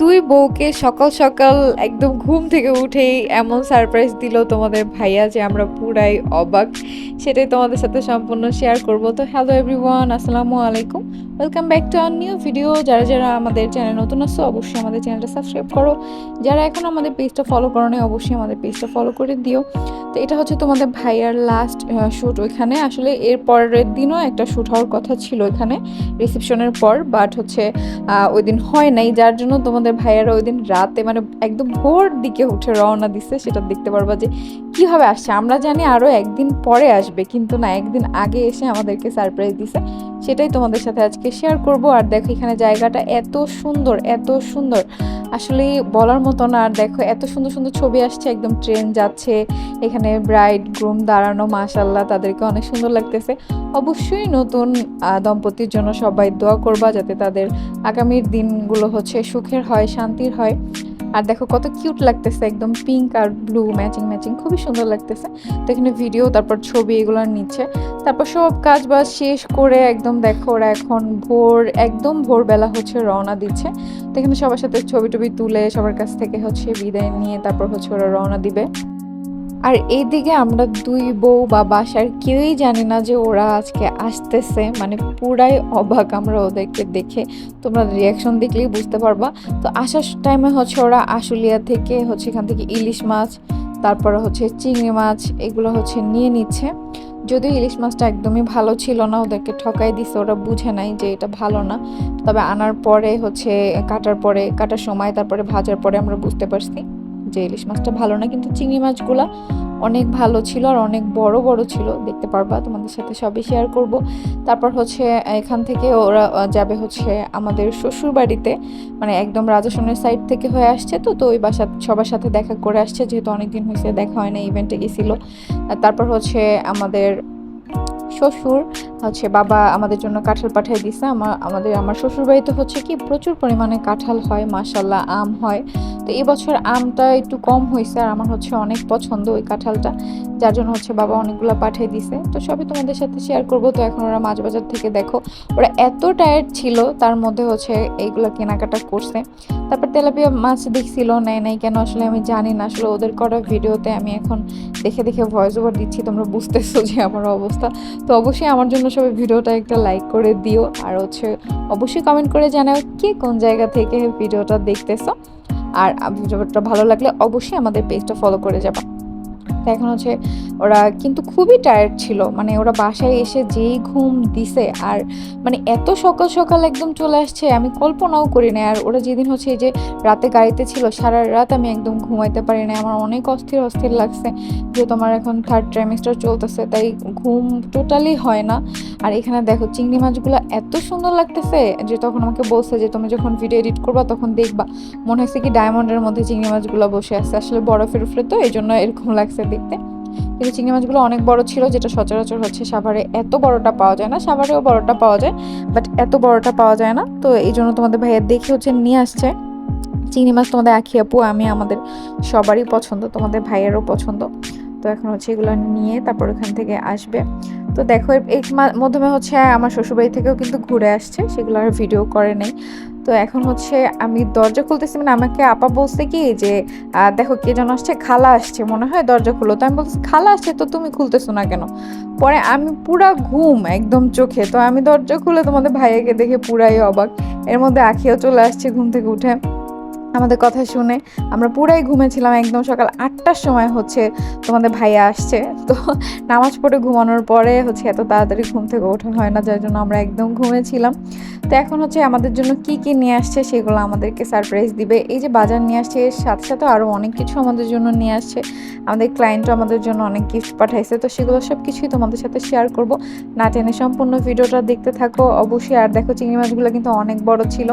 দুই বউকে সকাল সকাল একদম ঘুম থেকে উঠেই এমন সারপ্রাইজ দিল তোমাদের ভাইয়া যে আমরা পুরাই অবাক। সেটাই তোমাদের সাথে সম্পূর্ণ শেয়ার করব। তো হ্যালো এভরিওয়ান আসসালামু আলাইকুম। Welcome back to our new video যারা যারা আমাদের চ্যানেল নতুন আসছো অবশ্যই আমাদের চ্যানেলটা সাবস্ক্রাইব করো। যারা এখন আমাদের পেজটা ফলো করো নাই, অবশ্যই আমাদের পেজটা ফলো করে দিও। তো এটা হচ্ছে তোমাদের ভাইয়ার লাস্ট শ্যুট ওইখানে। আসলে এর পরের দিনও একটা শ্যুট হওয়ার কথা ছিল এখানে রিসেপশনের পর। বাট হচ্ছে ওই দিন হয় নাই। যার জন্য তোমাদের ভাইয়ারা ওই দিন রাতে মানে একদম ভোর দিকে উঠে রওনা দিচ্ছে সেটা দেখতে পারব যে কীভাবে আসছে। আমরা জানি আরও একদিন পরে আসবে, কিন্তু না, একদিন আগে এসে আমাদেরকে সারপ্রাইজ দিছে। সেটাই তোমাদের সাথে আজকে শেয়ার করব। আর দেখো এখানে জায়গাটা এত সুন্দর এত সুন্দর। আসলে বলার মতো না। আর দেখো, এত সুন্দর সুন্দর ছবি আসছে, একদম ট্রেন যাচ্ছে, এখানে ব্রাইড গ্রুম দাঁড়ানো মাশাল্লাহ তাদেরকে অনেক সুন্দর লাগতেছে। অবশ্যই নতুন দম্পতির জন্য সবাই দোয়া করবা, যাতে তাদের আগামীর দিনগুলো হচ্ছে সুখের হয়, শান্তির হয়। আর দেখো কত কিউট লাগতেছে, একদম পিঙ্ক আর ব্লু ম্যাচিং ম্যাচিং খুবই সুন্দর লাগতেছে। তো এখানে ভিডিও তারপর ছবি এগুলো নিচ্ছে। তারপর সব কাজ বাজ শেষ করে একদম দেখো ওরা এখন ভোর, একদম ভোরবেলা হচ্ছে রওনা দিচ্ছে। তো এখানে সবার সাথে ছবি টবি তুলে সবার কাছ থেকে হচ্ছে বিদায় নিয়ে তারপর হচ্ছে ওরা রওনা দিবে। আর এইদিকে আমরা দুই বউ বা বাসার কেউই জানি না যে ওরা আজকে আসতেছে। মানে পুরাই অবাক আমরা ওদেরকে দেখে। তোমরা রিয়াকশন দেখলেই বুঝতে পারবা। তো আসার টাইমে হচ্ছে ওরা আশুলিয়া থেকে হচ্ছে এখান থেকে ইলিশ মাছ, তারপরে হচ্ছে চিংড়ি মাছ এগুলো হচ্ছে নিয়ে নিচ্ছে। যদিও ইলিশ মাছটা একদমই ভালো ছিল না, ওদেরকে ঠকাই দিছে। ওরা বুঝে নাই যে এটা ভালো না। তবে আনার পরে হচ্ছে, কাটার পরে, কাটার সময়, তারপরে ভাজার পরে আমরা বুঝতে পারছি। যে ইলিশ মাছটা ভালো না, কিন্তু চিংড়ি মাছগুলা অনেক ভালো ছিল আর অনেক বড় বড় ছিল। দেখতে পারবা, তোমাদের সাথে সবই শেয়ার করব। তারপর হচ্ছে, এখান থেকে ওরা যাবে হচ্ছে আমাদের শ্বশুর বাড়িতে মানে একদম রাজাসনের সাইড থেকে হয়ে আসছে তো তো ওই বাসা, সবার সাথে দেখা করে আসছে। যেহেতু অনেকদিন হয়েছে দেখা হয় না ইভেন্টে গেছিল। তারপর হচ্ছে আমাদের শ্বশুর, হচ্ছে বাবা আমাদের জন্য কাঁঠাল পাঠিয়ে দিছে। আমার আমাদের, আমার শ্বশুর বাড়িতে হচ্ছে কি প্রচুর পরিমাণে কাঁঠাল হয় মাসাল্লাহ আম হয়। তো এবছর আমটা একটু কম হয়েছে আর আমার হচ্ছে অনেক পছন্দ ওই কাঁঠালটা। যার জন্য হচ্ছে বাবা অনেকগুলো পাঠিয়ে দিছে। তো সবই তোমাদের সাথে শেয়ার করব। তো এখন ওরা মাছ বাজার থেকে দেখো, ওরা এত টায়ার্ড ছিল, তার মধ্যে হচ্ছে এইগুলো কেনাকাটা করছে। তারপর তেলাপিয়া মাছ দেখছিল, নেয় নাই কেন আসলে আমি জানি না। আসলে ওদের করা ভিডিওতে আমি এখন দেখে দেখে ভয়েস ওভার দিচ্ছি, তোমরা বুঝতেছো যে আমার অবস্থা। তো অবশ্যই আমার জন্য সবাই ভিডিওটা একটা লাইক করে দিও। আর হচ্ছে অবশ্যই কমেন্ট করে জানাও কে কোন জায়গা থেকে ভিডিওটা দেখতেছো। আর ভিডিওটা ভালো লাগলে অবশ্যই আমাদের পেজটা ফলো করে যাবা। তো এখন হচ্ছে ওরা কিন্তু খুবই টায়ার্ড ছিল। মানে ওরা বাসায় এসে যেই ঘুম দিছে আর মানে এত সকাল সকাল একদম চলে আসছে, আমি কল্পনাও করি না আর ওরা যেদিন হচ্ছে এই যে রাতে গাড়িতে ছিল, সারা রাত আমি একদম ঘুমাইতে পারি না আমার অনেক অস্থির অস্থির লাগছে যে তোমার এখন থার্ড ট্রাইমেস্টার চলতেছে, তাই ঘুম টোটালি হয় না। আর এখানে দেখো চিংড়ি মাছগুলো এত সুন্দর লাগতেছে যে তখন আমাকে বলছে যে তুমি যখন ভিডিও এডিট করবা তখন দেখবা। মনে হচ্ছে কি ডায়মন্ডের মধ্যে চিংড়ি মাছগুলো বসে আছে। আসলে বরফের উপরে তো এই জন্য এরকম লাগছে দেখতে। কিন্তু চিংড়ি মাছগুলো অনেক বড় ছিল, যেটা সচরাচর হচ্ছে সাভারে এত বড়টা পাওয়া যায় না, সাভারেও বড়টা পাওয়া যায় বাট এত বড়টা পাওয়া যায় না। তো এই জন্য তোমাদের ভাইয়া দেখে হচ্ছে নিয়ে আসছে। চিংড়ি মাছ তোমাদের আখি আপু, আমি আমাদের সবারই পছন্দ, তোমাদের ভাইয়েরও পছন্দ। তো এখন হচ্ছে এগুলো নিয়ে তারপর ওখান থেকে আসবে। তো দেখো, এর- মাধ্যমে হচ্ছে আমার শ্বশুরবাড়ি থেকেও কিন্তু ঘুরে আসছে, সেগুলো আর ভিডিও করে নেই। তো এখন হচ্ছে আমি দরজা খুলতেছি মানে আমাকে আপা বলছে কি যে দেখো কে যেন আসছে, খালা আসছে। মনে হয় দরজা খুলো তো আমি বলছি, খালা আসছে তো তুমি খুলতেছো না কেন? পরে আমি পুরা ঘুম একদম চোখে, তো আমি দরজা খুলে তোমাদের ভাইয়াকে দেখে পুরাই অবাক। এর মধ্যে আখিও চলে আসছে ঘুম থেকে উঠে। আমাদের কথা শুনে আমরা পুরাই ঘুমেছিলাম একদম সকাল আটটার সময় হচ্ছে তোমাদের ভাইয়া আসছে। তো নামাজ পড়ে ঘুমানোর পরে হচ্ছে এত তাড়াতাড়ি ঘুম থেকে ওঠা হয় না, যার জন্য আমরা একদম ঘুমেছিলাম তো এখন হচ্ছে আমাদের জন্য কি কি নিয়ে আসছে সেগুলো আমাদেরকে সারপ্রাইজ দিবে। এই যে বাজার নিয়ে আসছে, এর সাথে সাথে আরও অনেক কিছু আমাদের জন্য নিয়ে আসছে। আমাদের ক্লায়েন্টও আমাদের জন্য অনেক গিফট পাঠাইছে, তো সেগুলো সব কিছুই তোমাদের সাথে শেয়ার করব। না টেনে সম্পূর্ণ ভিডিওটা দেখতে থাকো। অবশ্যই আর দেখো, চিংড়ি মাছগুলো কিন্তু অনেক বড় ছিল,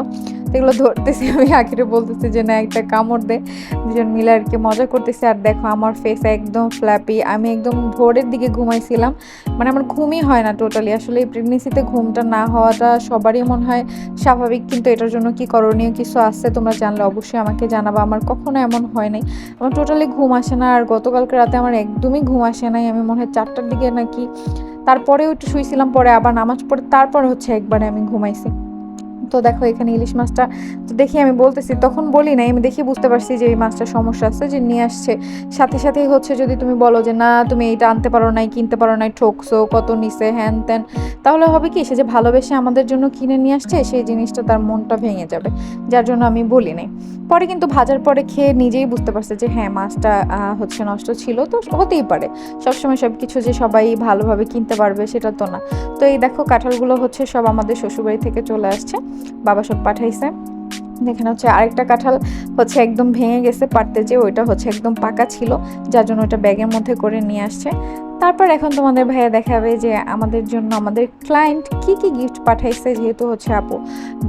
তো এগুলো ধরতেছি আমি, আখিরে বলতেছি যে না একটা কামড় দেয়, দুজন মিলে আর কি মজা করতেছে। আর দেখো আমার ফেস একদম ফ্ল্যাপি আমি একদম ভোরের দিকে ঘুমাইছিলাম মানে আমার ঘুমই হয় না টোটালি আসলে এই প্রেগনেন্সিতে ঘুমটা না হওয়াটা সবারই মনে হয় স্বাভাবিক, কিন্তু এটার জন্য কি করণীয় কিছু আছে তোমরা জানলে অবশ্যই আমাকে জানাবা। আমার কখনো এমন হয় নাই। আমার টোটালি ঘুম আসে না, আর গতকালকে রাতে আমার একদমই ঘুম আসে নাই। আমি মনে হয় চারটার দিকে নাকি, তারপরেও একটু শুয়েছিলাম পরে আবার নামাজ পড়ে, তারপর হচ্ছে একবারে আমি ঘুমাইছি। তো দেখো এখানে ইলিশ মাছটা তো দেখি আমি বলতেছি, তখন বলি নাই, আমি দেখি বুঝতে পারছি যে এই মাছটার সমস্যা আছে, যে নিয়ে আসছে। সাথে সাথেই হচ্ছে যদি তুমি বলো যে, না, তুমি এইটা আনতে পারো নাই, কিনতে পারো নাই, ঠকছো, কত নিছে, হ্যান ত্যান, তাহলে হবে কি, সে যে ভালোবেসে আমাদের জন্য কিনে নিয়ে আসছে, সেই জিনিসটা তার মনটা ভেঙে যাবে, যার জন্য আমি বলি নাই। পরে কিন্তু ভাজার পরে খেয়ে নিজেই বুঝতে পারছে যে হ্যাঁ মাছটা হচ্ছে নষ্ট ছিল। তো হতেই পারে, সবসময় সব কিছু যে সবাই ভালোভাবে কিনতে পারবে সেটা তো না। তো এই দেখো, কাঁঠালগুলো হচ্ছে সব আমাদের শ্বশুরবাড়ি থেকে চলে আসছে। বাবা সব পাঠাইছে। এখানে হচ্ছে আরেকটা কাঁঠাল হচ্ছে একদম ভেঙে গেছে পারতে যে ওইটা হচ্ছে একদম পাকা ছিল, যার জন্য ওটা ব্যাগের মধ্যে করে নিয়ে আসছে। তারপর এখন তোমাদের ভাইয়া দেখাবে যে আমাদের জন্য আমাদের ক্লায়েন্ট কি কি গিফট পাঠাইছে, যেহেতু হচ্ছে আপু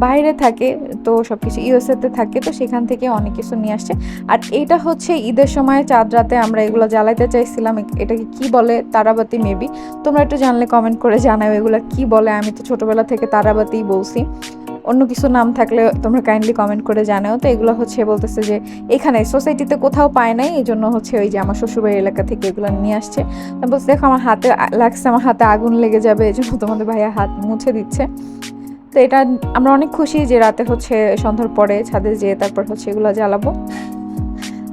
বাইরে থাকে, তো সব কিছু ইউএসএতে থাকে, তো সেখান থেকে অনেক কিছু নিয়ে আসছে। আর এটা হচ্ছে ঈদের সময় চাঁদ রাতে আমরা এগুলো জ্বালাইতে চাইছিলাম এটাকে কি বলে? তারাবাতি মেবি তোমরা একটু জানলে কমেন্ট করে জানাও এগুলো কি বলে, আমি তো ছোটবেলা থেকে তারাবাতিই বলছি। অন্য কিছু নাম থাকলে তোমরা কাইন্ডলি কমেন্ট করে জানাও। তো এগুলো হচ্ছে বলতেছে যে এখানে সোসাইটিতে কোথাও পায় নাই এই জন্য হচ্ছে ওই যে আমার শ্বশুরবাড়ির এলাকা থেকে এগুলো নিয়ে আসছে। বলছে বলছি, দেখো, আমার হাতে লাগছে, আমার হাতে আগুন লেগে যাবে এই জন্য তোমাদের ভাইয়া হাত মুছে দিচ্ছে। তো এটা আমরা অনেক খুশি যে রাতে হচ্ছে সন্ধ্যার পরে ছাদে যেয়ে তারপর হচ্ছে এগুলো জ্বালাবো।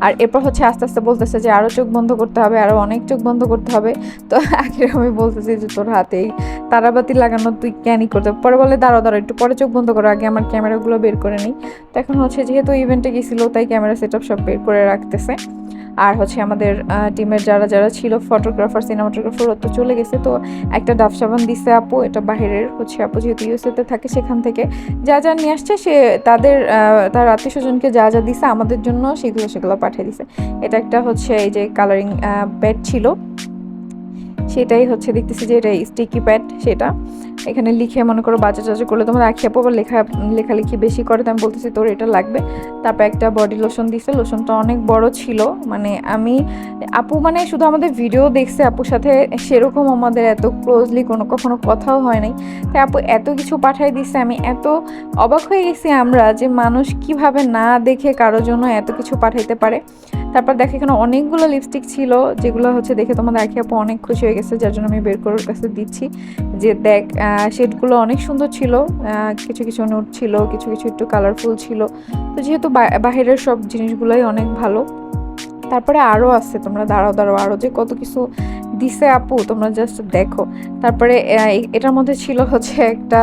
আর এরপর হচ্ছে আস্তে আস্তে বলতেছে যে আরও চোখ বন্ধ করতে হবে আরও অনেক চোখ বন্ধ করতে হবে। তো আগে আমি বলতেছি যে তোর হাতেই তারাবাতি লাগানো তুই ক্যানই করতে পরে বলে দাঁড়ো দাঁড়ো একটু পরে চোখ বন্ধ করো, আগে আমার ক্যামেরাগুলো বের করে নিই। তো এখন হচ্ছে যেহেতু ইভেন্টে গেছিল, তাই ক্যামেরা সেট সব বের করে রাখতেছে। আর হচ্ছে আমাদের টিমের যারা যারা ছিল ফটোগ্রাফার সিনেমাটোগ্রাফার তো চলে গেছে। তো একটা ডাব সাবান দিছে আপু, এটা বাহিরের হচ্ছে আপু যেহেতু ইউএসএতে থাকে সেখান থেকে। যা যা নিয়ে আসছে সে তাদের তার আত্মীয় স্বজনকে যা যা দিছে আমাদের জন্য সেগুলো সেগুলো পাঠিয়ে দিছে। এটা একটা হচ্ছে এই যে কালারিং প্যাড ছিল। সেটাই হচ্ছে দেখতেছি যে এটা স্টিকি প্যাড সেটা। এখানে লিখে মনে করো বাজে টাজে করলে তোমার আঁকি আপু লেখা লেখালেখি বেশি করে, তো আমি বলতেছি তোর এটা লাগবে। তারপর একটা বডি লোশন দিছে লোশনটা অনেক বড় ছিল। মানে আমি, আপু মানে শুধু আমাদের ভিডিও দেখছে, আপুর সাথে সেরকম আমাদের এত ক্লোজলি কোনো কখনো কথাও হয় নাই। তাই আপু এত কিছু পাঠাই দিছে, আমি এত অবাক হয়ে গেছি আমরা যে মানুষ কীভাবে না দেখে কারোর জন্য এত কিছু পাঠাইতে পারে। তারপর দেখো এখানে অনেকগুলো লিপস্টিক ছিল, যেগুলো হচ্ছে দেখে তোমাদের আঁকি আপু অনেক খুশি হয়ে গেছে, যার জন্য আমি বের করার কাছে দিচ্ছি। যে দেখ শেডগুলো অনেক সুন্দর ছিল কিছু কিছু নোট ছিল, কিছু কিছু একটু কালারফুল ছিল। তো যেহেতু বাহিরের সব জিনিসগুলোই অনেক ভালো। তারপরে আরও আছে, তোমরা দাঁড়াও দাঁড়াও আরও যে কত কিছু দিছে আপু, তোমরা জাস্ট দেখো। তারপরে এটার মধ্যে ছিল হচ্ছে একটা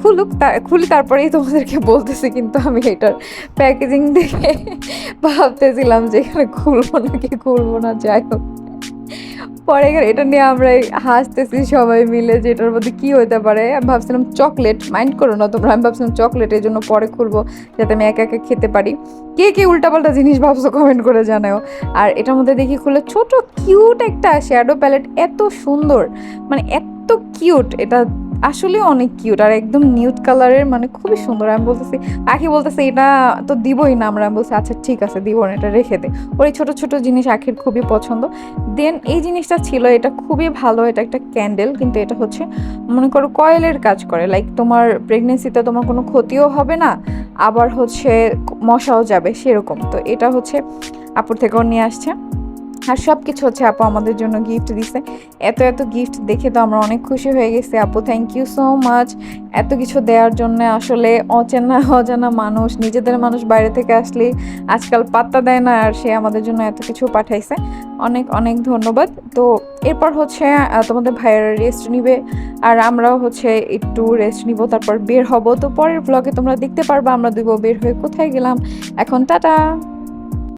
খুলুক খুলি তারপরেই তোমাদেরকে বলতেছি, কিন্তু আমি এটার প্যাকেজিং দেখে ভাবতেছিলাম যে এখানে খুলবো নাকি খুলবো না, যাই হোক। পরে এটা নিয়ে আমরা হাসতেছি সবাই মিলে যে এটার মধ্যে কী হতে পারে। আমি ভাবছিলাম চকলেট মাইন্ড করো না তোমরা, আমি ভাবছিলাম চকলেট এই জন্য পরে খুলবো, যাতে আমি একা একা খেতে পারি। কে কে উল্টাপাল্টা জিনিস ভাবছ কমেন্ট করে জানাও। আর এটার মধ্যে দেখি খুলে ছোট কিউট একটা শ্যাডো প্যালেট এত সুন্দর মানে এত কিউট এটা আসলে অনেক কিউট আর একদম নিউট কালারের মানে খুবই সুন্দর। আমি বলতেছি, আখি বলতেছে, এটা তো দিবই না। আমরা আমি বলছি আচ্ছা ঠিক আছে, দিব না, এটা রেখে দে। ওর এই ছোটো ছোটো জিনিস আখির খুবই পছন্দ। দেন এই জিনিসটা ছিল, এটা খুবই ভালো, এটা একটা ক্যান্ডেল কিন্তু এটা হচ্ছে, মনে করো, কয়েলের কাজ করে। লাইক তোমার প্রেগনেন্সিতে তোমার কোনো ক্ষতিও হবে না, আবার হচ্ছে মশাও যাবে, সেরকম। তো এটা হচ্ছে, আপুর থেকেও নিয়ে আসছে। আর সব কিছু হচ্ছে আপু আমাদের জন্য গিফট দিছে। এত এত গিফট দেখে তো আমরা অনেক খুশি হয়ে গেছি আপু। থ্যাংক ইউ সো মাচ এত কিছু দেওয়ার জন্য আসলে অচেনা, অজানা মানুষ, নিজেদের মানুষ বাইরে থেকে আসলে আজকাল পাত্তা দেয় না আর সে আমাদের জন্য এত কিছু পাঠাইছে। অনেক অনেক ধন্যবাদ। তো এরপর হচ্ছে তোমাদের ভাইয়ের রেস্ট নিবে আর আমরাও হচ্ছে একটু রেস্ট নিব, তারপর বের হব। তো পরের ব্লগে তোমরা দেখতে পারবে আমরা দুইব বের হয়ে কোথায় গেলাম। এখন টাটা!